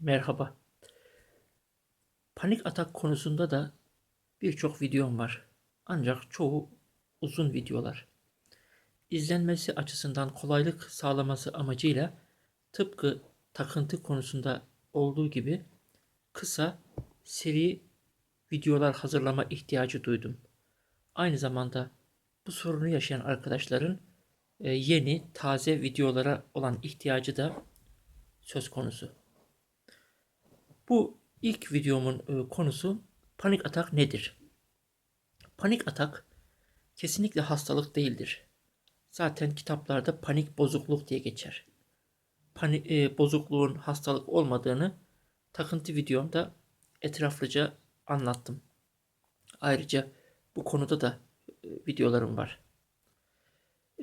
Merhaba. Panik atak konusunda da birçok videom var. Ancak çoğu uzun videolar. İzlenmesi açısından kolaylık sağlaması amacıyla tıpkı takıntı konusunda olduğu gibi kısa seri videolar hazırlama ihtiyacı duydum. Aynı zamanda bu sorunu yaşayan arkadaşların e, yeni, taze videolara olan ihtiyacı da söz konusu. Bu ilk videomun e, konusu panik atak nedir? Panik atak kesinlikle hastalık değildir. Zaten kitaplarda panik bozukluk diye geçer. Panik e, bozukluğun hastalık olmadığını takıntı videomda etraflıca anlattım. Ayrıca bu konuda da e, videolarım var.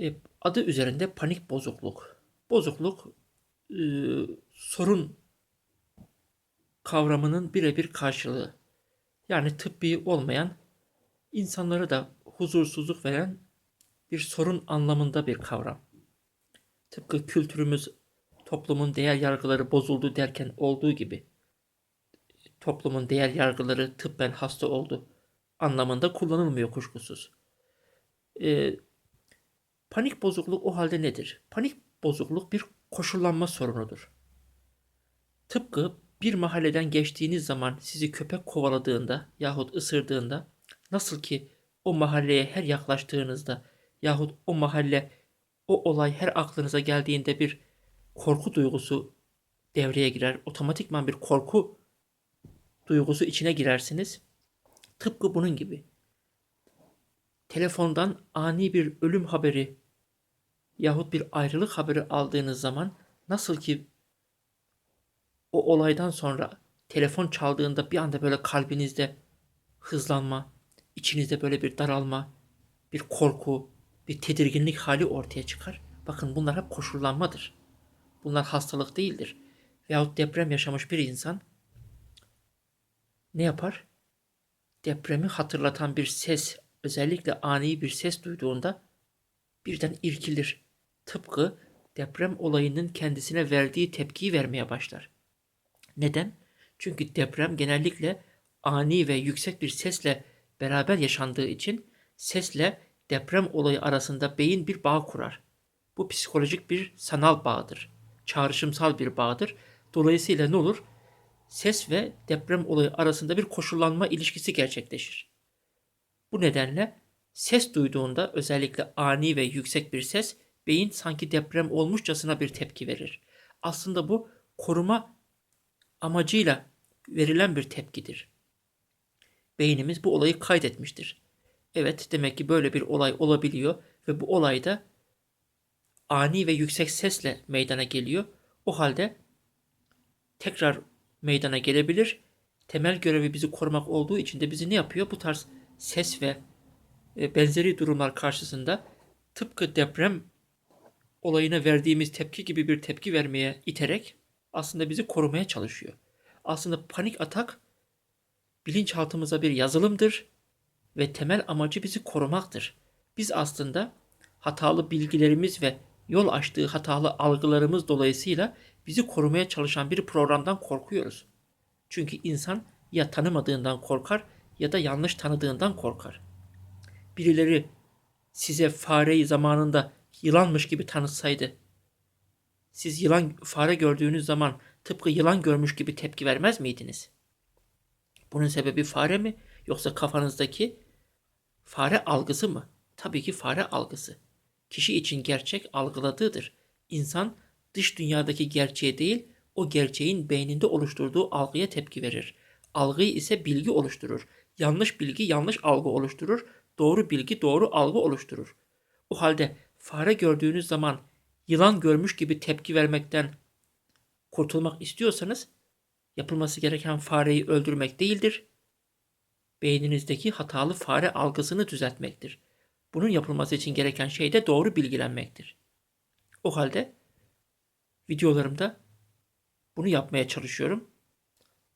E, adı üzerinde panik bozukluk. Bozukluk e, sorun kavramının birebir karşılığı. Yani tıbbi olmayan, insanlara da huzursuzluk veren bir sorun anlamında bir kavram. Tıpkı kültürümüz toplumun değer yargıları bozuldu derken olduğu gibi toplumun değer yargıları tıbben hasta oldu anlamında kullanılmıyor kuşkusuz. Ee, panik bozukluk o halde nedir? Panik bozukluk bir koşullanma sorunudur. Tıpkı bir mahalleden geçtiğiniz zaman sizi köpek kovaladığında yahut ısırdığında nasıl ki o mahalleye her yaklaştığınızda yahut o mahalle o olay her aklınıza geldiğinde bir korku duygusu devreye girer. Otomatikman bir korku duygusu içine girersiniz. Tıpkı bunun gibi. Telefondan ani bir ölüm haberi yahut bir ayrılık haberi aldığınız zaman nasıl ki o olaydan sonra telefon çaldığında bir anda böyle kalbinizde hızlanma, içinizde böyle bir daralma, bir korku, bir tedirginlik hali ortaya çıkar. Bakın bunlar hep koşullanmadır. Bunlar hastalık değildir. Veyahut deprem yaşamış bir insan ne yapar? Depremi hatırlatan bir ses, özellikle ani bir ses duyduğunda birden irkilir. Tıpkı deprem olayının kendisine verdiği tepkiyi vermeye başlar. Neden? Çünkü deprem genellikle ani ve yüksek bir sesle beraber yaşandığı için sesle deprem olayı arasında beyin bir bağ kurar. Bu psikolojik bir sanal bağdır. Çağrışımsal bir bağdır. Dolayısıyla ne olur? Ses ve deprem olayı arasında bir koşullanma ilişkisi gerçekleşir. Bu nedenle ses duyduğunda özellikle ani ve yüksek bir ses beyin sanki deprem olmuşçasına bir tepki verir. Aslında bu koruma amacıyla verilen bir tepkidir. Beynimiz bu olayı kaydetmiştir. Evet demek ki böyle bir olay olabiliyor ve bu olayda ani ve yüksek sesle meydana geliyor. O halde tekrar meydana gelebilir. Temel görevi bizi korumak olduğu için de bizi ne yapıyor? Bu tarz ses ve e, benzeri durumlar karşısında tıpkı deprem olayına verdiğimiz tepki gibi bir tepki vermeye iterek aslında bizi korumaya çalışıyor. Aslında panik atak bilinçaltımıza bir yazılımdır ve temel amacı bizi korumaktır. Biz aslında hatalı bilgilerimiz ve yol açtığı hatalı algılarımız dolayısıyla bizi korumaya çalışan bir programdan korkuyoruz. Çünkü insan ya tanımadığından korkar ya da yanlış tanıdığından korkar. Birileri size fareyi zamanında yılanmış gibi tanıtsaydı siz yılan fare gördüğünüz zaman tıpkı yılan görmüş gibi tepki vermez miydiniz? Bunun sebebi fare mi yoksa kafanızdaki fare algısı mı? Tabii ki fare algısı. Kişi için gerçek algıladığıdır. İnsan dış dünyadaki gerçeğe değil, o gerçeğin beyninde oluşturduğu algıya tepki verir. Algıyı ise bilgi oluşturur. Yanlış bilgi yanlış algı oluşturur. Doğru bilgi doğru algı oluşturur. O halde fare gördüğünüz zaman yılan görmüş gibi tepki vermekten kurtulmak istiyorsanız yapılması gereken fareyi öldürmek değildir. Beyninizdeki hatalı fare algısını düzeltmektir. Bunun yapılması için gereken şey de doğru bilgilenmektir. O halde videolarımda bunu yapmaya çalışıyorum.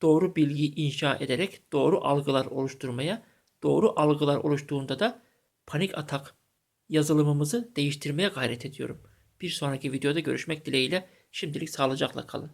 Doğru bilgi inşa ederek doğru algılar oluşturmaya, doğru algılar oluştuğunda da panik atak yazılımımızı değiştirmeye gayret ediyorum. Bir sonraki videoda görüşmek dileğiyle şimdilik sağlıcakla kalın.